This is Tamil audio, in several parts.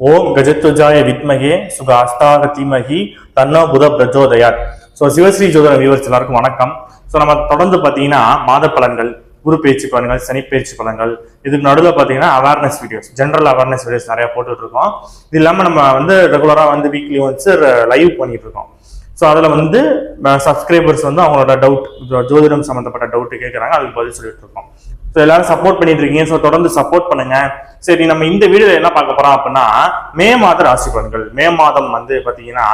ஓம் கஜத்வஜாய வித்மகே சுக அஸ்தாக தீமகி தன்னோ புத பிரஜோதயாத். ஸோ சிவஸ்ரீ ஜோதிட வியூவர்ஸ் எல்லாருக்கும் வணக்கம். ஸோ நம்ம தொடர்ந்து பார்த்தீங்கன்னா மாத பலன்கள் குரு பேச்சு பலன்கள் சனி பேச்சு பலன்கள் இதுக்கு நடுவில் பார்த்தீங்கன்னா awareness videos general awareness videos நிறைய போட்டுட்டு இருக்கோம் இது இல்லாமல் நம்ம வந்து ரெகுலராக வந்து வீக்லி ஒன்ஸ் லைவ் பண்ணிட்டு இருக்கோம் ஸோ அதில் வந்து சப்ஸ்கிரைபர்ஸ் வந்து அவங்களோட டவுட் ஜோதிடம் சம்மந்தப்பட்ட டவுட் கேட்குறாங்க அதுக்கு பதில் சொல்லிட்டு இருக்கோம் ஸோ எல்லாரும் சப்போர்ட் பண்ணிட்டு இருக்கீங்க ஸோ தொடர்ந்து சப்போர்ட் பண்ணுங்க. சரி நம்ம இந்த வீடியோவில் என்ன பார்க்க போறோம் அப்படின்னா மே மாத ராசி பலன்கள். மே மாதம் வந்து பாத்தீங்கன்னா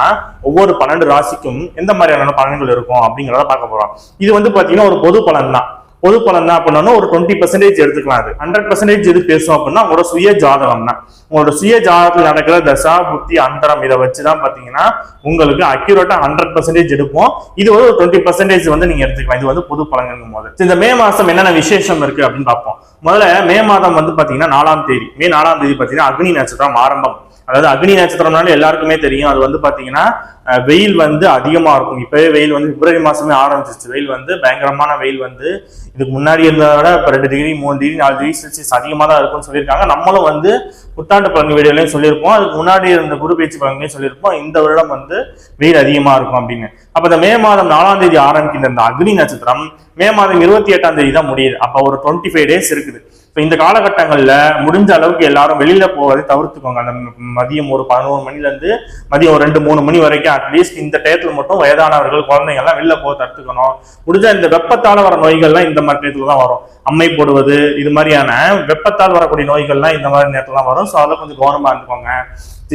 ஒவ்வொரு பன்னெண்டு ராசிக்கும் எந்த மாதிரியான பலன்கள் இருக்கும் அப்படிங்கிறத பார்க்க போறோம். இது வந்து பாத்தீங்கன்னா ஒரு பொது பலன் தான் பொது பலன் தான் அப்படின்னா ஒரு டுவெண்ட்டி பர்சன்டேஜ் எடுத்துக்கலாம் அது. ஹண்ட்ரட் பர்சன்டேஜ் எது பேசும் அப்படின்னா உங்களோட சுய ஜாதகம் தான் உங்களோட சுய ஜாதகத்தில் நடக்கிற தசா புத்தி அந்தரம் இதை வச்சு தான் பார்த்தீங்கன்னா உங்களுக்கு அக்யூரேட்டா ஹண்ட்ரட் பர்சன்டேஜ் எடுப்போம். இது வந்து ஒரு டுவெண்ட்டி பர்சன்டேஜ் வந்து நீங்க எடுத்துக்கலாம். இது வந்து பொது பலன்கள் போது இந்த மே மாசம் என்னென்ன விசேஷம் இருக்கு அப்படின்னு பார்ப்போம். முதல்ல மே மாதம் வந்து பாத்தீங்கன்னா நாலாம் தேதி. மே நாலாம் தேதி பாத்தீங்கன்னா அக்னி நட்சத்திரம் ஆரம்பம். அதாவது அக்னி நட்சத்திரம்னால எல்லாருக்குமே தெரியும். அது வந்து பாத்தீங்கன்னா வெயில் வந்து அதிகமா இருக்கும். இப்பவே வெயில் வந்து பிப்ரவரி மாசமே ஆரம்பிச்சிச்சு வெயில் வந்து பயங்கரமான வெயில் வந்து இதுக்கு முன்னாடி இருந்ததை விட இப்போ ரெண்டு டிகிரி மூணு டிகிரி நாலு டிகிரி செல்சியஸ் அதிகமாக தான் இருக்கும்னு சொல்லியிருக்காங்க. நம்மளும் வந்து புத்தாண்டு பழங்கு வீடியோலையும் சொல்லியிருப்போம். அதுக்கு முன்னாடி இருந்த குரு பேச்சு பழங்குலையும் சொல்லியிருப்போம். இந்த வருடம் வந்து வெயில் அதிகமா இருக்கும் அப்படின்னு. அப்ப இந்த மே மாதம் நாலாம் தேதி ஆரம்பிக்கின்ற இந்த அக்னி நட்சத்திரம் மே மாதம் இருபத்தி எட்டாம் தேதி தான் முடியுது. அப்ப ஒரு டுவெண்ட்டி ஃபைவ் டேஸ் இருக்குது. இப்போ இந்த காலகட்டங்கள்ல முடிஞ்ச அளவுக்கு எல்லாரும் வெளியில போவதை தவிர்த்துக்கோங்க. அந்த மதியம் ஒரு பதினோரு மணில இருந்து மதியம் ஒரு ரெண்டு மூணு மணி வரைக்கும் அட்லீஸ்ட் இந்த டயத்துல மட்டும் வயதானவர்கள் குழந்தைங்க எல்லாம் வெளில போக தடுத்துக்கணும். முடிஞ்ச இந்த வெப்பத்தால வர நோய்கள்லாம் இந்த மாதிரி டயத்துல தான் வரும். அம்மை போடுவது இது மாதிரியான வெப்பத்தால் வரக்கூடிய நோய்கள்லாம் இந்த மாதிரி நேரத்துல தான் வரும். ஸோ அதை கொஞ்சம் கவனமா இருந்துக்கோங்க.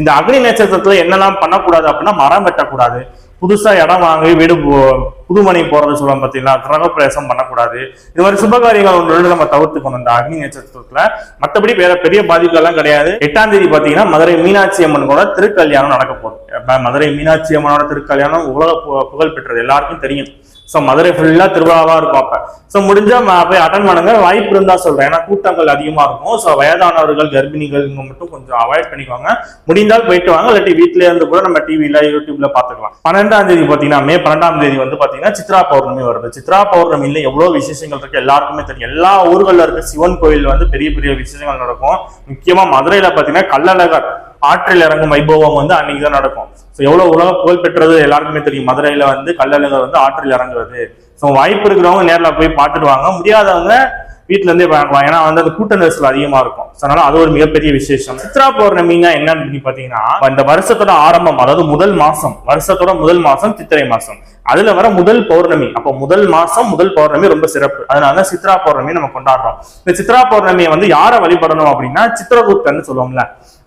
இந்த அக்னி நட்சத்திரத்துல என்னெல்லாம் பண்ணக்கூடாது அப்படின்னா மரம் வெட்டக்கூடாது. புதுசா இடம் வாங்கி வீடு போ- புதுமனை போறது சொல்லுவாங்க பாத்தீங்களா? கிரகப்பிரவேசம் பண்ணக்கூடாது. இது மாதிரி சுபகாரியங்கள் ஒன்று நம்ம தவிர்த்துக்கணும். இந்த அக்னி நட்சத்திரத்துல மத்தபடி வேற பெரிய பாதிப்புகள்லாம் கிடையாது. எட்டாம் தேதி பாத்தீங்கன்னா மதுரை மீனாட்சி அம்மன் கூட திருக்கல்யாணம் நடக்க போகுது. மதுரை மீனாட்சி அம்மனோட திருக்கல்யாணம் உலக பு- புகழ் பெற்றது எல்லாருக்கும் தெரியும். ஸோ மதுரை ஃபுல்லாக திருவிழாவாக இருக்கும் அப்போ. ஸோ முடிஞ்சால் போய் அட்டன் பண்ணுங்க. வாய்ப்பு இருந்தால் சொல்கிறேன் ஏன்னா கூட்டங்கள் அதிகமாக இருக்கும். ஸோ வயதானவர்கள் கர்ப்பிணிகள் இவங்க மட்டும் கொஞ்சம் அவாய்ட் பண்ணிக்கோங்க முடிந்தால் போயிட்டு வாங்க. இல்லாட்டி வீட்டிலே இருந்து கூட நம்ம டிவியில் யூடியூப்ல பார்த்துக்கலாம். பன்னெண்டாம் தேதி பார்த்தீங்கன்னா மே பன்னெண்டாம் தேதி வந்து பார்த்தீங்கன்னா சித்ரா பௌர்ணமி வருது. சித்ரா பௌர்ணமியில் எவ்வளோ விசேஷங்கள் இருக்குது எல்லாருக்குமே தெரியும். எல்லா ஊர்களில் இருக்க சிவன் கோயில் வந்து பெரிய பெரிய விசேஷங்கள் நடக்கும். முக்கியமாக மதுரையில் பார்த்தீங்கன்னா கள்ளழகர். ஆற்றில் இறங்கும் வைபவம் வந்து அன்னைக்கு தான் நடக்கும். ஸோ எவ்வளோ உலக புகழ் பெற்றது எல்லாருக்குமே தெரியும். மதுரையில் வந்து கள்ளழகர் வந்து ஆற்றில் இறங்குறது. ஸோ வாய்ப்பு இருக்கிறவங்க நேரில் போய் பார்த்துட்டு வாங்க. முடியாதவங்க வீட்டுல இருந்தே பார்க்கலாம் ஏன்னா வந்து அது கூட்ட நெரிசல் அதிகமா இருக்கும். அதனால அது ஒரு மிகப்பெரிய விசேஷம். சித்ரா பௌர்ணமின்னா என்னன்னு பாத்தீங்கன்னா இந்த வருஷத்தோட ஆரம்பம் அதாவது முதல் மாசம் வருஷத்தோட முதல் மாசம் சித்திரை மாசம். அதுல வர முதல் பௌர்ணமி. அப்போ முதல் மாசம் முதல் பௌர்ணமி ரொம்ப சிறப்பு. அதனாலதான் சித்ரா பௌர்ணமி நம்ம கொண்டாடுறோம். இந்த சித்ரா பௌர்ணமியை வந்து யாரை வழிபடணும் அப்படின்னா சித்திரகுப்தன் சொல்லுவோம்ல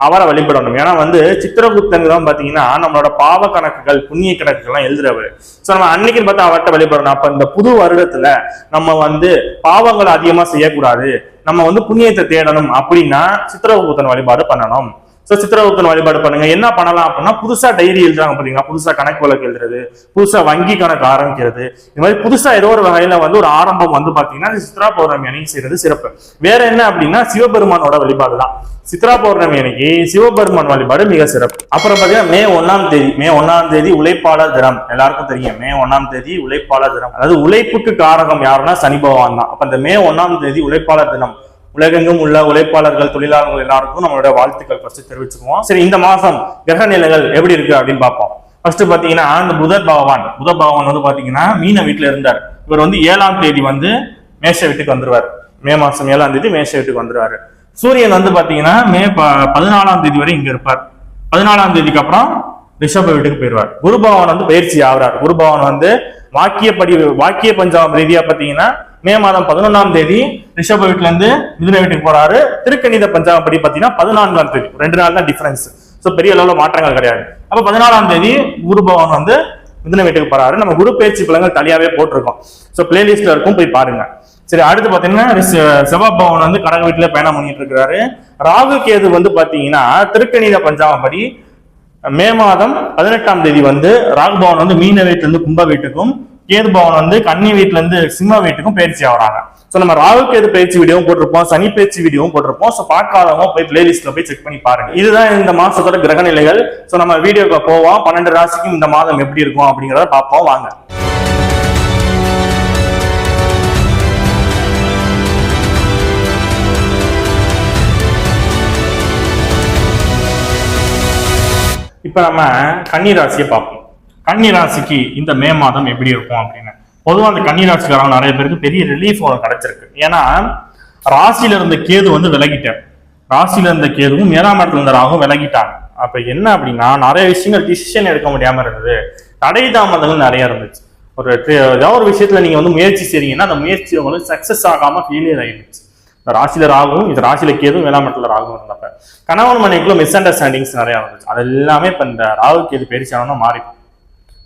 அவரை வழிபடணும். ஏன்னா வந்து சித்திரகுப்தன் தான் பாத்தீங்கன்னா நம்மளோட பாவ கணக்குகள் புண்ணிய கணக்குகள்லாம் எழுதுறவர். சோ நம்ம அன்னைக்கு பார்த்தா அவர்கிட்ட வழிபடணும். அப்ப இந்த புது வருடத்துல நம்ம வந்து பாவங்களை அதிகமா செய்யக்கூடாது. நம்ம வந்து புண்ணியத்தை தேடணும் அப்படின்னா சித்திரகுப்தன் வழிபாடு பண்ணணும். ஸோ சித்திரவுக்கன் வழிபாடு பண்ணுங்க. என்ன பண்ணலாம் அப்படின்னா புதுசா டைரி எழுதுறாங்க பாத்தீங்களா? புதுசா கணக்கு வழக்கு எழுதுறது புதுசா வங்கி கணக்கு ஆரம்பிக்கிறது. இந்த மாதிரி புதுசா ஏதோ ஒரு வகையில வந்து ஒரு ஆரம்பம் வந்து பாத்தீங்கன்னா இந்த சித்ரா பௌர்ணமி அன்னைக்கு செய்யறது சிறப்பு. வேற என்ன அப்படின்னா சிவபெருமானோட வழிபாடு தான். சித்ரா பௌர்ணமி அன்னைக்கு சிவபெருமான் வழிபாடு மிக சிறப்பு. அப்புறம் பாத்தீங்கன்னா மே ஒண்ணாம் தேதி மே ஒண்ணாம் தேதி உழைப்பாளர் தினம். எல்லாருக்கும் தெரியும் மே ஒண்ணாம் தேதி உழைப்பாளர் தினம். அதாவது உழைப்புக்கு காரகம் யாருன்னா சனி பகவான் தான். அப்ப இந்த மே ஒண்ணாம் தேதி உழைப்பாளர் தினம். உலகெங்கும் உள்ள உழைப்பாளர்கள் தொழிலாளர்கள் எல்லாருக்கும் நம்மளோட வாழ்த்துக்கள் ஃபர்ஸ்ட் தெரிவிச்சுக்குவோம். சரி இந்த மாசம் கிரக நிலைகள் எப்படி இருக்கு அப்படின்னு பார்ப்போம். ஃபர்ஸ்ட் பாத்தீங்கன்னா அந்த புதன் பகவான் புத பகவான் வந்து பாத்தீங்கன்னா மீன வீட்டுல இருந்தார். இவர் வந்து ஏழாம் தேதி வந்து மேஷ வீட்டுக்கு வந்துருவார். மே மாசம் ஏழாம் தேதி மேஷ வீட்டுக்கு வந்துருவாரு. சூரியன் வந்து பாத்தீங்கன்னா மே ப- பதினாலாம் தேதி வரை இங்க இருப்பார். பதினாலாம் தேதிக்கு அப்புறம் ரிஷப வீட்டுக்கு போயிடுவார் குரு பகவான் வந்து பயிற்சி ஆகிறார். குரு பகவான் வந்து வாக்கியப்படி வாக்கிய பஞ்சாபம் ரீதியா பாத்தீங்கன்னா மே மாதம் பதினொன்னாம் தேதி ரிஷப வீட்டுல இருந்து மிதுன வீட்டுக்கு போறாரு. திருக்கணித பஞ்சாபம் படி பாத்தீங்கன்னா பதினான்காம் தேதி. ரெண்டு நாள் தான் டிஃபரன்ஸ் சோ பெரிய அளவுல மாற்றங்கள் கிடையாது. அப்ப பதினாலாம் தேதி குரு பவன் வந்து மிதுன வீட்டுக்கு போறாரு. நம்ம குரு பயிற்சி பலங்கள் தனியாவே போட்டிருக்கோம். சோ பிளேலிஸ்ட்ல இருக்கும் போய் பாருங்க. சரி அடுத்து பாத்தீங்கன்னா செவ்வாய் பவன் வந்து கடக வீட்டுல பயணம் பண்ணிட்டு இருக்கிறாரு ராகு கேது வந்து பாத்தீங்கன்னா திருக்கணித பஞ்சாபம் படி மே மாதம் பதினெட்டாம் தேதி வந்து ராகு பவன் வந்து மீன வீட்டுல இருந்து கும்ப வீட்டுக்கும் கேது பவன் வந்து கன்னி வீட்டுல இருந்து சிம்ம வீட்டுக்கும் பயிற்சி ஆகுறாங்க. ஸோ நம்ம ராகு கேது பயிற்சி வீடியோவும் போட்டிருப்போம் சனி பயிற்சி வீடியோவும் போட்டிருப்போம். ஸோ பார்க்காதவங்க போய் பிளேலிஸ்ட்ல போய் செக் பண்ணி பாருங்க. இதுதான் இந்த மாசத்தோட கிரக நிலைகள். நம்ம வீடியோக்கு போவோம். பன்னெண்டு ராசிக்கும் இந்த மாதம் எப்படி இருக்கும் அப்படிங்கறத பார்ப்போம். வாங்க. இப்ப நம்ம கன்னி ராசியை பார்ப்போம். கன்னி ராசிக்கு இந்த மே மாதம் எப்படி இருக்கும் அப்படின்னு? பொதுவாக அந்த கன்னி ராசிக்காரங்க நிறைய பேருக்கு பெரிய ரிலீஃப் ஒன்று கிடைச்சிருக்கு. ஏன்னா ராசியில இருந்த கேது வந்து விலகிட்டார். ராசியில இருந்த கேதுவும் ஏழாம் இடத்துல இருந்த ராகும் விலகிட்டாங்க. அப்ப என்ன அப்படின்னா நிறைய விஷயங்கள் டிசிஷன் எடுக்க முடியாம இருந்தது. தடை தாமதங்கள் நிறைய இருந்துச்சு. ஒரு ஏதாவது ஒரு விஷயத்துல நீங்க வந்து முயற்சி செய்றீங்கன்னா அந்த முயற்சி உங்களுக்கு சக்சஸ் ஆகாம ஃபெயிலியர் ஆயிடுச்சு. இந்த ராசியில ராகும் இது ராசியில கேதும் வேளாண் ராகவும் ராகும் இருந்தப்ப கணவன் மனைவிக்குள்ள மிஸ் அண்டர்ஸ்டாண்டிங்ஸ் நிறைய இருந்துச்சு. அது எல்லாமே இப்ப இந்த ராகு கேது பயிற்சியானோம்னா மாறி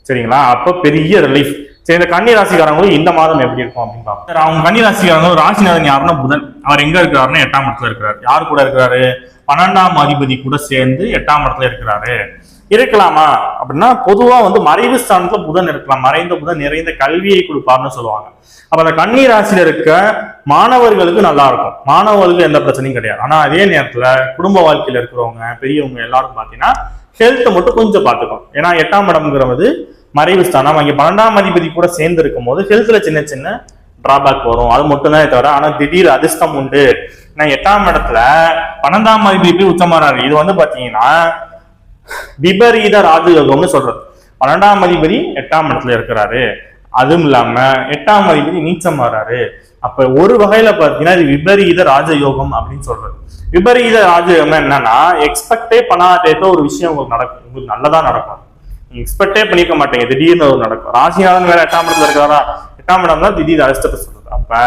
சரிங்களா? அப்ப பெரிய ரிலீஃப் சரி இந்த கன்னி ராசிக்காரங்களும் இந்த மாதம் எப்படி இருக்கும் அப்படின்னு பார்ப்போம். அவங்க கன்னி ராசிக்காரங்களும் ராசிநாதன் யாருன்னா புதன். அவர் எங்க இருக்கிறாருன்னா எட்டாம் இடத்துல இருக்கிறார். யார் கூட இருக்கிறாரு? பன்னெண்டாம் அதிபதி கூட சேர்ந்து எட்டாம் இடத்துல இருக்கிறாரு. இருக்கலாமா? அப்படின்னா பொதுவா வந்து மறைவு ஸ்தானத்துல புதன் இருக்கலாம். மறைந்த புதன் நிறைந்த கல்வியை கொடுப்பார்னு சொல்லுவாங்க. அப்ப அந்த கன்னி ராசியில இருக்க மாணவர்களுக்கு நல்லா இருக்கும். மாணவர்களுக்கு எந்த பிரச்சனையும் கிடையாது. ஆனா அதே நேரத்துல குடும்ப வாழ்க்கையில இருக்கிறவங்க பெரியவங்க எல்லாரும் பாத்தீங்கன்னா ஹெல்த்தை மட்டும் கொஞ்சம் பார்த்துக்கணும் ஏன்னா எட்டாம் இடம்ங்கிறது மறைவு ஸ்தானம். அங்கே பன்னெண்டாம் அதிபதி கூட சேர்ந்து இருக்கும் போது ஹெல்த்ல சின்ன சின்ன டிராபேக் வரும். அது மட்டும் தான் தவிர ஆனா திடீர் அதிர்ஷ்டம் உண்டு. நான் எட்டாம் இடத்துல பன்னெண்டாம் அதிபதி போய் உச்சமாறாரு இது வந்து பாத்தீங்கன்னா விபரீத ராஜயோகம்னு சொல்றது. பன்னெண்டாம் அதிபதி எட்டாம் இடத்துல இருக்கிறாரு. அதுவும் இல்லாம எட்டாம் அதிபதி நீச்சம் மாறாரு அப்ப ஒரு வகையில பாத்தீங்கன்னா இது விபரீத ராஜயோகம் அப்படின்னு சொல்றது. விபரீத ராஜயோகம் என்னன்னா எக்ஸ்பெக்டே பண்ணாத ஒரு விஷயம் உங்களுக்கு நடக்கும். உங்களுக்கு நல்லதா நடக்கும். எக்ஸ்பெக்டே பண்ணிக்க மாட்டீங்க. திடீர்னு ஒரு நடக்கும். ராசிநாதன் வேற எட்டாம் இடத்துல இருக்கிறாரா எட்டாம் இடம் தான் திடீர் அரிஷ்டத்தை சொல்றது. அப்ப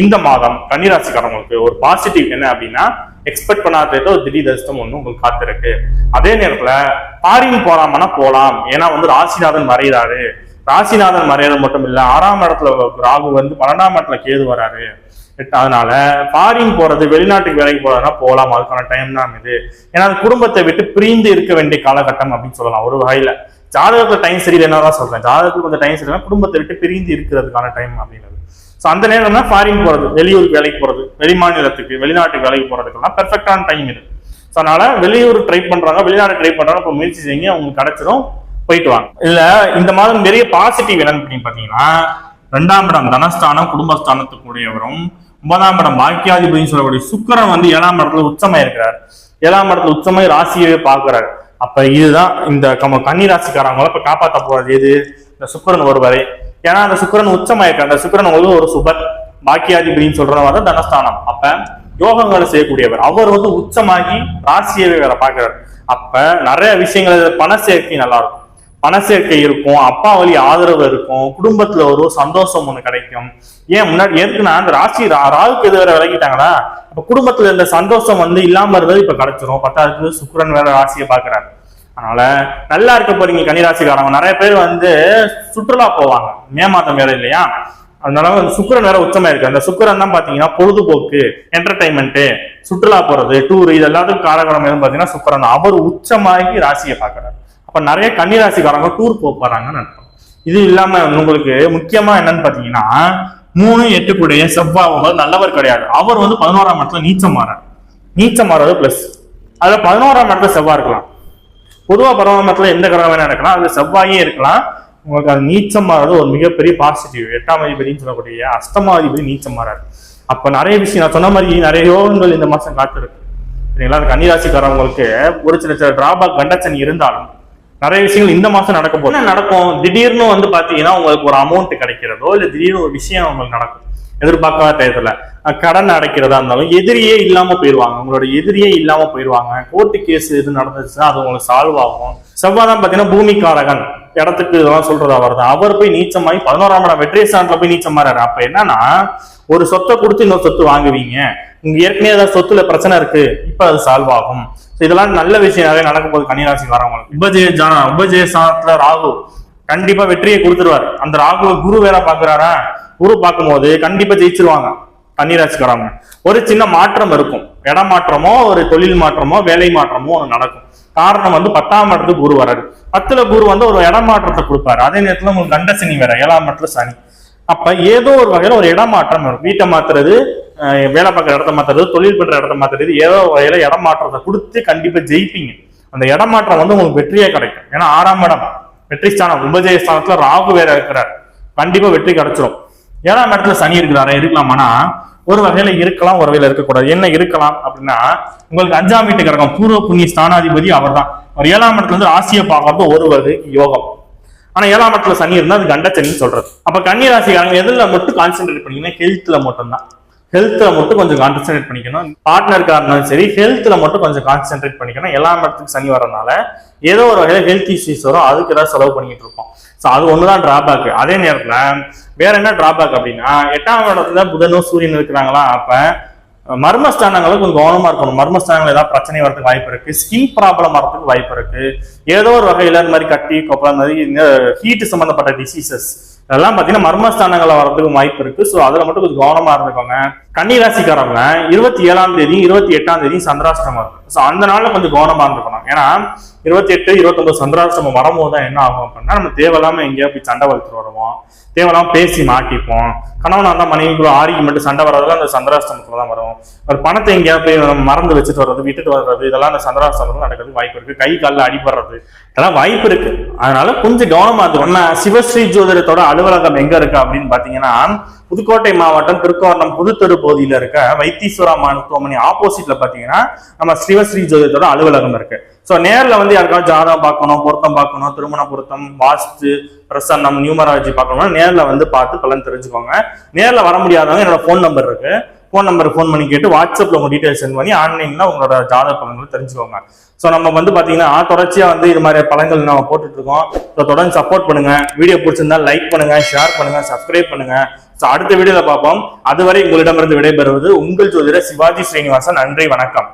இந்த மாதம் கன்னிராசிக்காரங்களுக்கு ஒரு பாசிட்டிவ் என்ன அப்படின்னா எக்ஸ்பெக்ட் பண்ணாத ஒரு திடீர் அதிர்ஷ்டம் ஒண்ணு உங்களுக்கு காத்திருக்கு. அதே நேரத்துல ஃபாரின் போலாமனா போலாம். ஏன்னா வந்து ராசிநாதன் மறையிறாரு. ராசிநாதன் மறையறது மட்டும் இல்ல ஆறாம் இடத்துல ராகு வந்து பன்னெண்டாம் இடத்துல கேது வராரு. அதனால ஃபாரின் போறது வெளிநாட்டுக்கு வேலைக்கு போறதுனா போகலாம் அதுக்கான டைம் தான் இது. ஏன்னா குடும்பத்தை விட்டு பிரிந்து இருக்க வேண்டிய காலகட்டம் அப்படின்னு சொல்லலாம். ஒரு வகையில ஜாதகத்துல டைம் சரியில்லைன்னா தான் சொல்றேன். ஜாதகத்துக்கு கொஞ்சம் டைம் சரி குடும்பத்தை விட்டு பிரிந்து இருக்கிறதுக்கான டைம் அப்படிங்கிறது ஸோ அந்த நேரம் தான் ஃபாரின் போறது வெளியூர் வேலைக்கு போறது வெளி மாநிலத்துக்கு வெளிநாட்டுக்கு வேலைக்கு போறதுக்கெல்லாம் பெர்ஃபெக்டான டைம் இது. ஸோ அதனால வெளியூர் ட்ரை பண்றாங்க வெளிநாடு ட்ரை பண்றாங்க இப்போ முயற்சி செய்யுங்க அவங்க கிடைச்சிடும் போயிட்டு வாங்க. இல்ல இந்த மாதம் பெரிய பாசிட்டிவ் என்னன்னு அப்படின்னு பாத்தீங்கன்னா ரெண்டாம் இடம் தனஸ்தானம் குடும்பஸ்தானத்துக்குடையவரும் ஒன்பதாம் இடம் பாக்கியாதிபதினு சொல்லக்கூடிய சுக்கரன் வந்து ஏழாம் இடத்துல உச்சமாயிருக்கிறார். ஏழாம் இடத்துல உச்சமாய் ராசியவே பார்க்கிறார். அப்ப இதுதான் இந்த நம்ம கன்னிராசிக்காரங்கள இப்ப காப்பாத்த போறது எது? இந்த சுக்கிரன் ஒருவரை. ஏன்னா அந்த சுக்கிரன் உச்சமாயிருக்க அந்த சுக்கரன் வந்து ஒரு சுபர் பாக்கியாதிபதினு சொல்றவர் தான் தனஸ்தானம். அப்ப யோகங்களை செய்யக்கூடியவர். அவர் வந்து உச்சமாகி ராசியவே வேற பாக்குறாரு. அப்ப நிறைய விஷயங்கள் பண சேர்க்கை நல்லா இருக்கும் பண சேர்க்கை இருக்கும் அப்பா வழி ஆதரவு இருக்கும் குடும்பத்துல ஒரு சந்தோஷம் ஒண்ணு கிடைக்கும். ஏன் முன்னாடி ஏற்கனவே அந்த ராசி ரா- ராகுக்கு எது வேற விலகிட்டாங்களா இப்ப குடும்பத்துல இருந்த சந்தோஷம் வந்து இல்லாம இருந்தது இப்ப கிடைச்சிரும். பத்தாவது சுக்கரன் வேற ராசியை பாக்குறாரு அதனால நல்லா இருக்க போறீங்க கன்னிராசிக்காரங்க. நிறைய பேர் வந்து சுற்றுலா போவாங்க. மே மாதம் வேற இல்லையா? அதனால வந்து சுக்கிரன் வேற உச்சமா இருக்கு. அந்த சுக்கிரன் தான் பாத்தீங்கன்னா பொழுதுபோக்கு என்டர்டைன்மெண்ட் சுற்றுலா போறது டூர் இது எல்லாத்துக்கும் காரகரம் எதுவும் பாத்தீங்கன்னா சுக்கரன் தான். அவர் உச்சமாகி ராசியை பாக்குறாரு அப்ப நிறைய கன்னிராசிக்காரங்க டூர் போக போறாங்கன்னு அர்த்தம். இது இல்லாம உங்களுக்கு முக்கியமா என்னன்னு பாத்தீங்கன்னா மூணு எட்டுக்குடைய செவ்வாய் நல்லவர் கிடையாது. அவர் வந்து பதினோராம் இடத்துல நீச்சம் மாறார் நீச்சம் மாறது பிளஸ் அதுல பதினோராம் இடத்துல செவ்வாய் இருக்கலாம். பொதுவா பரவாமத்துல எந்த கிரகம் வேணா இருக்கலாம். அது செவ்வாயே இருக்கலாம். உங்களுக்கு அது நீச்சம் மாறது ஒரு மிகப்பெரிய பாசிட்டிவ் எட்டாம் அதிபதினு சொல்லக்கூடிய அஷ்டமாதிபதி நீச்சம் மாறாரு அப்ப நிறைய விஷயம் நான் சொன்ன மாதிரி நிறைய யோகங்கள் இந்த மாசம் காத்திருக்கு. சரிங்களா? அது கன்னிராசிக்காரவங்களுக்கு ஒரு சில சில டிராபாக் கண்டச்சனி இருந்தாலும் நிறைய விஷயங்கள் இந்த மாசம் நடக்க போது என்ன நடக்கும்? திடீர்னு வந்து பாத்தீங்கன்னா உங்களுக்கு ஒரு அமௌண்ட் கிடைக்கிறதோ இல்ல திடீர்னு ஒரு விஷயம் உங்களுக்கு நடக்கும். எதிர்பார்க்காத டயத்துல கடன் அடைக்கிறதா இருந்தாலும் எதிரியே இல்லாம போயிடுவாங்க. உங்களோட எதிரியே இல்லாம போயிடுவாங்க. கோர்ட்டு கேஸ் எது நடந்துச்சுன்னா அது உங்களுக்கு சால்வ் ஆகும். செவ்வாய் தான் பாத்தீங்கன்னா பூமிக்காரகன். இடத்துக்கு இதெல்லாம் சொல்றது அவர் தான் அவர் போய் நீச்சமாயி பதினோராம் இடம் வெற்றி ஸ்தானத்துல போய் நீச்சம் மாறாரு அப்ப என்னன்னா ஒரு சொத்தை கொடுத்து இன்னொரு சொத்து வாங்குவீங்க. உங்க ஏற்கனவே ஏதாவது சொத்துல பிரச்சனை இருக்கு. இப்ப அது சால்வ் ஆகும். இதெல்லாம் நல்ல விஷயம் நடக்கும் போது கன்னிராசி வரவங்களுக்கு. உபஜய ஜான உபஜய ஸ்தானத்துல ராகு கண்டிப்பா வெற்றியை கொடுத்துருவாரு. அந்த ராகுவை குரு வேற பாக்குறாரா குரு பார்க்கும்போது கண்டிப்பா ஜெயிச்சிருவாங்க. கன்னிராசிக்காரங்க ஒரு சின்ன மாற்றம் இருக்கும். இடம் மாற்றமோ ஒரு தொழில் மாற்றமோ வேலை மாற்றமோ நடக்கும். காரணம் வந்து பத்தாம் இடத்துக்கு குரு வராது பத்துல குரு வந்து ஒரு இடம் மாற்றத்தை கொடுப்பாரு. அதே நேரத்துல உங்களுக்கு கண்ட சனி வேற ஏழாம் இடத்துல சனி. அப்ப ஏதோ ஒரு வகையில ஒரு இடம் மாற்றம் வரும். வீட்டை மாத்துறது வேலை பார்க்குற இடத்த மாத்துறது தொழில் பண்ற இடத்த மாத்துறது ஏதோ வகையில இடம் மாற்றத்தை கொடுத்து கண்டிப்பா ஜெயிப்பீங்க. அந்த இடம் மாற்றம் வந்து உங்களுக்கு வெற்றியே கிடைக்கும். ஏன்னா ஆறாம் இடம் வெற்றி ஸ்தானம் உபஜய ஸ்தானத்துல ராகு வேற இருக்கிறார். கண்டிப்பா வெற்றி கிடைச்சிரும். ஏழாம் இடத்துல சனி இருக்கிறாரா இருக்கலாமானா ஒரு வகையில இருக்கலாம் ஒரு வகையில இருக்கக்கூடாது. என்ன இருக்கலாம் அப்படின்னா உங்களுக்கு அஞ்சாம் வீட்டு கிரகம் பூர்வ புண்ணிய ஸ்தானாதிபதி அவர்தான். அவர் ஏழாம் இடத்துல இருந்து ஆசியை பார்க்கறது ஒரு வகை யோகம். ஆனா ஏழாம் இடத்துல சனி இருந்தா அது கண்டச்சனின்னு சொல்றது. அப்ப கன்னிராசிக்காரங்க எதுல மட்டும் கான்சென்ட்ரேட் பண்ணீங்கன்னா ஹெல்த்ல மட்டும்தான். ஹெல்த்தில் மட்டும் கொஞ்சம் கான்சென்ட்ரேட் பண்ணிக்கணும். பார்ட்னருக்காக இருந்தாலும் சரி ஹெல்த்தில் மட்டும் கொஞ்சம் கான்சென்ட்ரேட் பண்ணிக்கணும். எல்லா இடத்துக்கும் சனி வரனால ஏதோ ஒரு வகையில் ஹெல்த் இஷ்யூஸ் வரும் அதுக்கு ஏதாவது செலவு பண்ணிட்டு இருக்கோம் ஸோ அது ஒன்று தான் டிராபேக் அதே நேரத்தில் வேற என்ன டிராபேக் அப்படின்னா எட்டாம் இடத்துல புதனும் சூரியன் இருக்கிறாங்களா அப்போ மர்மஸ்தானங்களை கொஞ்சம் கவனமா இருக்கணும். மர்மஸ்தானங்கள் ஏதாவது பிரச்சனை வரதுக்கு வாய்ப்பு இருக்கு. ஸ்கின் ப்ராப்ளம் வரதுக்கு வாய்ப்பு இருக்கு. ஏதோ ஒரு வகையில இந்த மாதிரி கட்டி கொப்பளம் மாதிரி ஹீட்டு ஹீட் சம்பந்தப்பட்ட டிசீசஸ் அதெல்லாம் பாத்தீங்கன்னா மர்மஸ்தானங்களில் வரதுக்கு வாய்ப்பு இருக்கு. ஸோ அதுல மட்டும் கொஞ்சம் கவனமா இருந்துக்கோங்க. கன்னி இருபத்தி ஏழாம் தேதி இருபத்தி எட்டாம் தேதி சந்திராஷ்டமம் இருக்கு ஸோ அந்த நாள்ல கொஞ்சம் கவனமா இருந்துக்கணும். ஏன்னா இருபத்தி எட்டு இருபத்தொன்பது சந்திராஷ்டிரமம் வரும்போது தான் என்ன ஆகும் அப்படின்னா நம்ம தேவையில்லாம எங்கேயா போய் சண்டை வளர்த்துட்டு வருவோம். தேவையில்லாம பேசி மாட்டிப்போம். கணவனா இருந்தா மனைவிக்குள்ள ஆரிக்கு மட்டும் சண்டை வர்றதுல அந்த சந்திராஷ்டமத்துல தான் வரும். ஒரு பணத்தை எங்கேயா போய் நம்ம மறந்து வச்சுட்டு வர்றது விட்டுட்டு வர்றது இதெல்லாம் அந்த சந்திராஷ்டமத்துல நடக்கிறதுக்கு வாய்ப்பு இருக்கு. கை காலில் அடிபடுறது இதெல்லாம் வாய்ப்பு இருக்கு. அதனால கொஞ்சம் கவனமா இருக்கும் நான் சிவஸ்ரீ ஜோதிடத்தோட அலுவலகம் எங்க இருக்கு அப்படின்னு பாத்தீங்கன்னா புதுக்கோட்டை மாவட்டம் திருக்கோணம் புதுத்தெரு பகுதியில் இருக்க வைத்தீஸ்வரா மருத்துவமனை ஆப்போசிட்ல பாத்தீங்கன்னா நம்ம சிவஸ்ரீ ஜோதியத்தோட அலுவலகம் இருக்கு. ஸோ நேர்ல வந்து யாருக்காவது ஜாதகம் பார்க்கணும் பொருத்தம் பார்க்கணும் திருமண பொருத்தம் வாஸ்து பிரசன்னம் நியூமராலஜி பார்க்கணும்னா நேர்ல வந்து பார்த்து பலன் தெரிஞ்சுக்கோங்க. நேர்ல வர முடியாதவங்க என்னோட ஃபோன் நம்பர் இருக்கு. ஃபோன் நம்பர் ஃபோன் பண்ணி கேட்டு வாட்ஸ்அப்பில் உங்கள் டீடைல்ஸ் சென்ட் பண்ணி ஆன்லைனில் உங்களோட ஜாதக பலன்களை தெரிஞ்சுக்கோங்க. ஸோ நம்ம வந்து பார்த்தீங்கன்னா தொடர்ச்சியாக வந்து இது மாதிரி பலன்கள் நம்ம போட்டுட்ருக்கோம் ஸோ தொடர்ந்து சப்போர்ட் பண்ணுங்கள் வீடியோ பிடிச்சிருந்தா லைக் பண்ணுங்கள் ஷேர் பண்ணுங்கள் சப்ஸ்கிரைப் பண்ணுங்கள் ஸோ அடுத்த வீடியோவில் பார்ப்போம். அதுவரை உங்களிடமிருந்து விடைபெறுவது உங்கள் ஜோதிடர் சிவாஜி ஸ்ரீனிவாசன். நன்றி வணக்கம்.